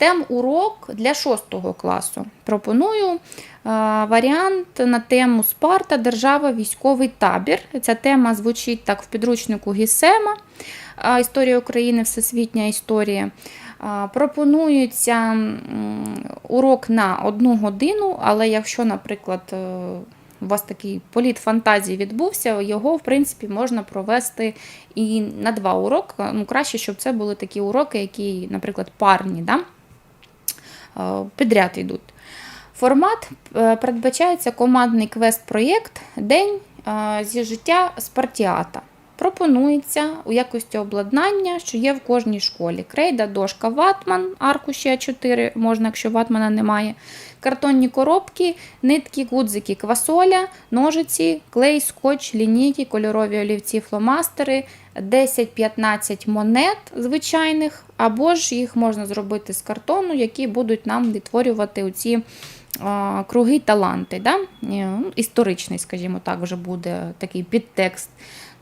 STEM урок для 6 класу. Пропоную е, варіант на тему Спарта, держава, військовий табір. Ця тема звучить так в підручнику Гісема. Історія України, всесвітня історія. Пропонується урок на одну годину, але якщо, наприклад, е, у вас такий політ фантазії відбувся, його, в принципі, можна провести і на два уроки. Ну, краще, щоб це були такі уроки, які, наприклад, парні, да? Е, підряд йдуть. Формат е, передбачається командний квест-проєкт День е, зі життя Спартіата. Пропонується у якості обладнання, що є в кожній школі. Крейда, дошка, ватман, аркуші А4, можна, якщо ватмана немає. Картонні коробки, нитки, гудзики, квасоля, ножиці, клей, скотч, лінійки, кольорові олівці, фломастери, 10-15 монет звичайних, або ж їх можна зробити з картону, які будуть нам відтворювати оці а, круги таланти. Да? Ну, Історичний, скажімо так, вже буде такий підтекст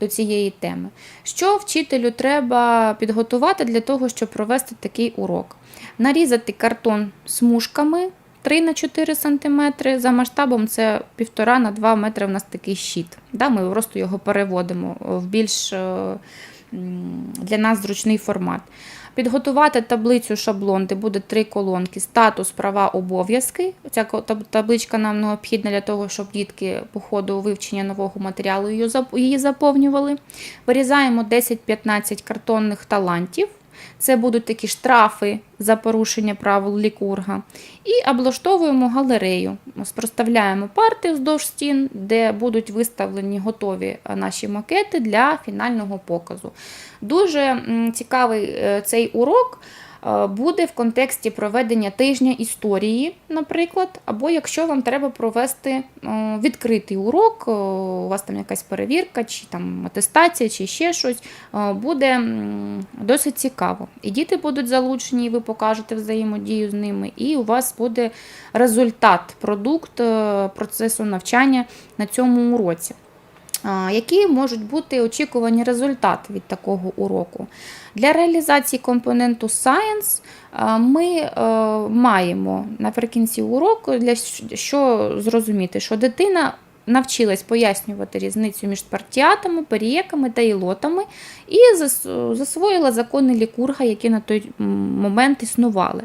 до цієї теми. Що вчителю треба підготувати для того, щоб провести такий урок? Нарізати картон смужками 3 на 4 см, за масштабом це 1,5 на 2 метри у нас такий щит. Да? Ми просто його переводимо в більш е, для нас зручний формат. Підготувати таблицю шаблон, де буде три колонки: статус, права, обов'язки. Ця табличка нам необхідна для того, щоб дітки по ходу вивчення нового матеріалу її заповнювали. Вирізаємо 10-15 картонних талантів. Це будуть такі штрафи за порушення правил лікурга. І облаштовуємо галерею. Спроставляємо парти вздовж стін, де будуть виставлені готові е, наші макети для фінального показу. Дуже цікавий е, цей урок буде в контексті проведення тижня історії, наприклад, або якщо вам треба провести е, відкритий урок, е, у вас там якась перевірка, чи там атестація, чи ще щось, е, буде досить цікаво. І діти будуть залучені, і ви покажете взаємодію з ними, і у вас буде результат, продукт е, процесу навчання на цьому уроці. Які можуть бути очікувані результати від такого уроку? Для реалізації компоненту Science ми е, маємо наприкінці уроку, для що зрозуміти, що дитина навчилась пояснювати різницю між спартіатами, перієками та ілотами і засвоїла закони лікурга, які на той момент існували.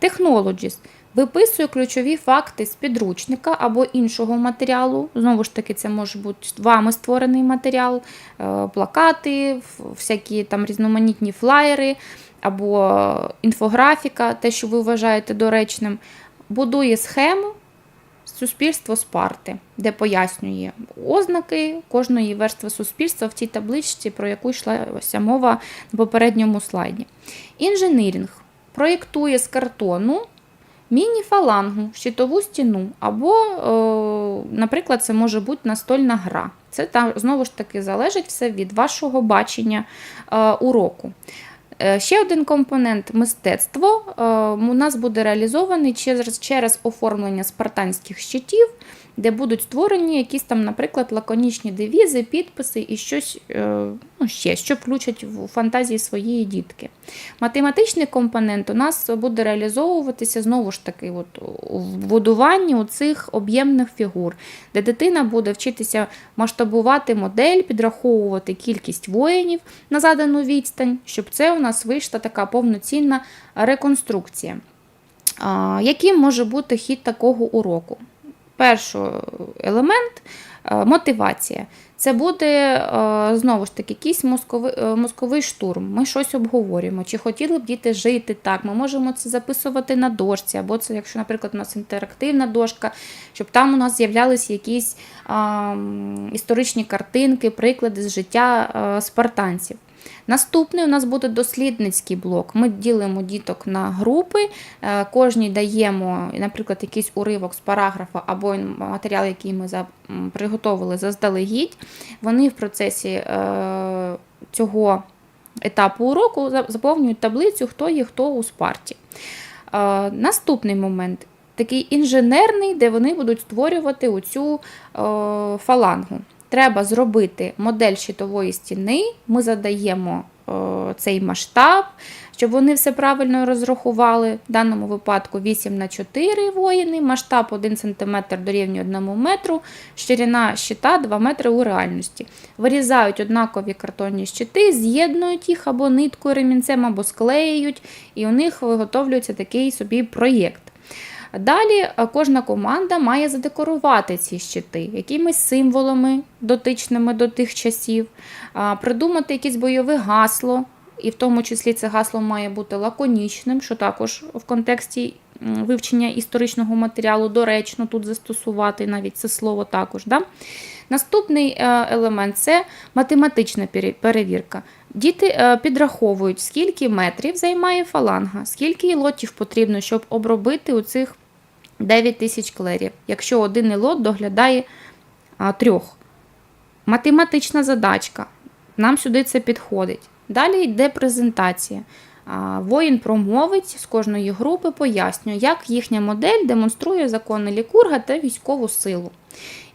Technologies Виписує ключові факти з підручника або іншого матеріалу. Знову ж таки, це може бути вами створений матеріал, е, плакати, всякі там різноманітні флаєри або інфографіка, те, що ви вважаєте доречним. Будує схему суспільство Спарти, де пояснює ознаки кожної верстви суспільства в тій табличці, про яку йшлася мова на попередньому слайді. Інженірінг проєктує з картону міні-фалангу, щитову стіну, або, е, наприклад, це може бути настольна гра. Це там знову ж таки залежить все від вашого бачення е, уроку. Е, Ще один компонент мистецтво е, у нас буде реалізований через, через оформлення спартанських щитів, де будуть створені якісь там, наприклад, лаконічні девізи, підписи і щось е, ну, ще, що включать в фантазії своєї дітки. Математичний компонент у нас буде реалізовуватися знову ж таки от, в будуванні цих об'ємних фігур, де дитина буде вчитися масштабувати модель, підраховувати кількість воїнів на задану відстань, щоб це у нас вийшла така повноцінна реконструкція. А, Яким може бути хід такого уроку? Перший елемент е, мотивація. Це буде е, знову ж таки якийсь мозковий, е, мозковий штурм. Ми щось обговорюємо. Чи хотіли б діти жити так? Ми можемо це записувати на дошці, або це, якщо, наприклад, у нас інтерактивна дошка, щоб там у нас з'являлися якісь а, історичні картинки, приклади з життя е, спартанців. Наступний у нас буде дослідницький блок. Ми ділимо діток на групи, е, кожній даємо, наприклад, якийсь уривок з параграфа або матеріал, який ми приготовили заздалегідь. Вони в процесі е, цього етапу уроку заповнюють таблицю, хто є хто у спарті. Е, Наступний момент такий інженерний, де вони будуть створювати оцю фалангу. Треба зробити модель щитової стіни. Ми задаємо е, цей масштаб, щоб вони все правильно розрахували. В даному випадку 8 на 4 воїни, масштаб 1 см дорівнює 1 метру, ширина щита 2 метри у реальності. Вирізають однакові картонні щити, з'єднують їх або ниткою ремінцем, або склеюють, і у них виготовлюється такий собі проєкт. Далі е, кожна команда має задекорувати ці щити якимись символами, дотичними до тих часів, придумати якесь бойове гасло, і в тому числі це гасло має бути лаконічним, що також в контексті вивчення історичного матеріалу доречно тут застосувати навіть це слово також. Да? Наступний е, елемент це математична перевірка. Діти е, підраховують, скільки метрів займає фаланга, скільки лотів потрібно, щоб обробити у цих 9 тисяч клерів, якщо один лот доглядає трьох. Математична задачка. Нам сюди це підходить. Далі йде презентація. Воїн промовець з кожної групи пояснює, як їхня модель демонструє закони лікурга та військову силу.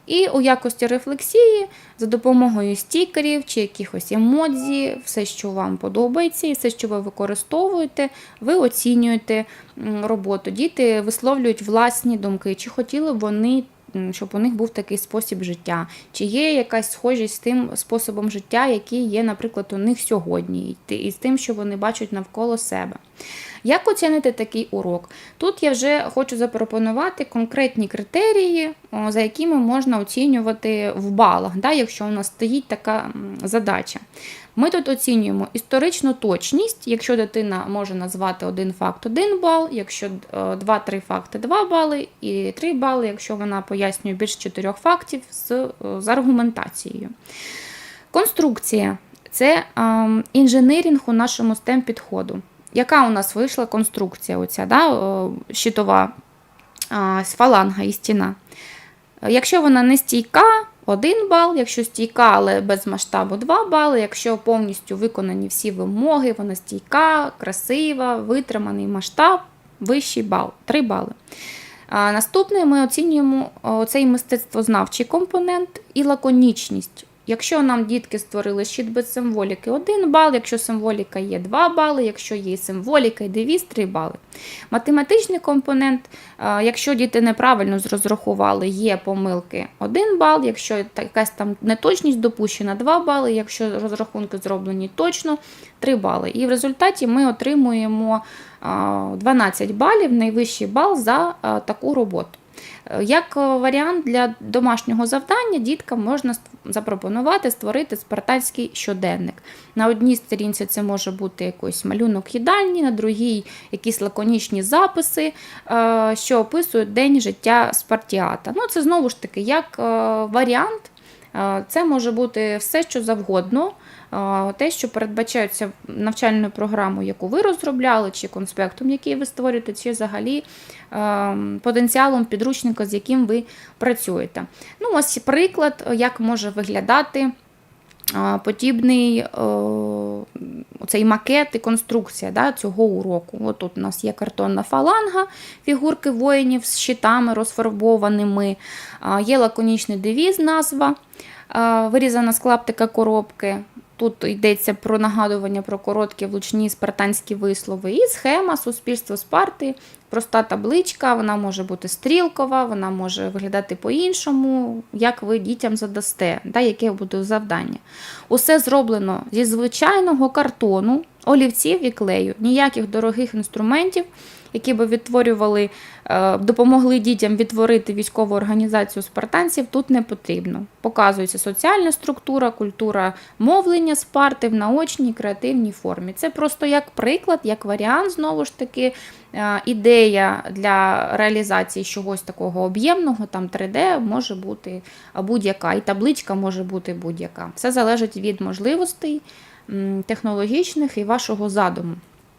І у якості рефлексії за допомогою стікерів чи якихось емодзі, все, що вам подобається, і все, що ви використовуєте, ви оцінюєте роботу. Діти висловлюють власні думки, чи хотіли б вони, щоб у них був такий спосіб життя, чи є якась схожість з тим способом життя, який є, наприклад, у них сьогодні, і з тим, що вони бачать навколо себе. Як оцінити такий урок? Тут я вже хочу запропонувати конкретні критерії, за якими можна оцінювати в балах, да, якщо у нас стоїть така задача. Ми тут оцінюємо історичну точність, якщо дитина може назвати один факт 1 бал, якщо 2-3 факти 2 бали, і 3 бали, якщо вона пояснює більше 4 фактів з, е, з аргументацією. Конструкція це ем, інженерінг у нашому STEM підходу. Яка у нас вийшла конструкція? Оця, да, щитова фаланга і стіна. Якщо вона не стійка, 1 бал, якщо стійка, але без масштабу 2 бали, якщо повністю виконані всі вимоги, вона стійка, красива, витриманий масштаб, вищий бал 3 бали. А наступне ми оцінюємо цей мистецтвознавчий компонент і лаконічність. Якщо нам дітки створили щит без символіки 1 бал, якщо символіка є 2 бали, якщо є символіка і девіз 3 бали. Математичний компонент, е, якщо діти неправильно розрахували, є помилки 1 бал, якщо якась там неточність допущена 2 бали, якщо розрахунки зроблені точно 3 бали. І в результаті ми отримуємо е, 12 балів, найвищий бал за е, таку роботу. Е, Як е, варіант для домашнього завдання діткам можна запропонувати створити спартанський щоденник. На одній сторінці це може бути якийсь малюнок їдальні, на другій якісь лаконічні записи, е, що описують день життя Спартіата. Ну, це знову ж таки як варіант. Е, Це може бути все, що завгодно. Е, Те, що передбачається навчальною програмою, яку ви розробляли, чи конспектом, який ви створюєте, чи взагалі е, потенціалом підручника, з яким ви працюєте. Ну, ось приклад, як може виглядати подібний е, цей макет і конструкція да, цього уроку. От тут у нас є картонна фаланга, фігурки воїнів з щитами розфарбованими, е, є лаконічний девіз, назва, е, вирізана з клаптика коробки. Тут йдеться про нагадування про короткі влучні спартанські вислови. І схема суспільство Спарти, проста табличка, вона може бути стрілкова, вона може виглядати по-іншому, як ви дітям задасте, да, яке буде завдання. Усе зроблено зі звичайного картону, олівців і клею, ніяких дорогих інструментів, які би відтворювали, е, допомогли дітям відтворити військову організацію спартанців, тут не потрібно. Показується соціальна структура, культура мовлення Спарти в наочній креативній формі. Це просто як приклад, як варіант, знову ж таки, е, ідея для реалізації чогось такого об'ємного, там 3D може бути будь-яка, і табличка може бути будь-яка. Все залежить від можливостей технологічних і вашого задуму.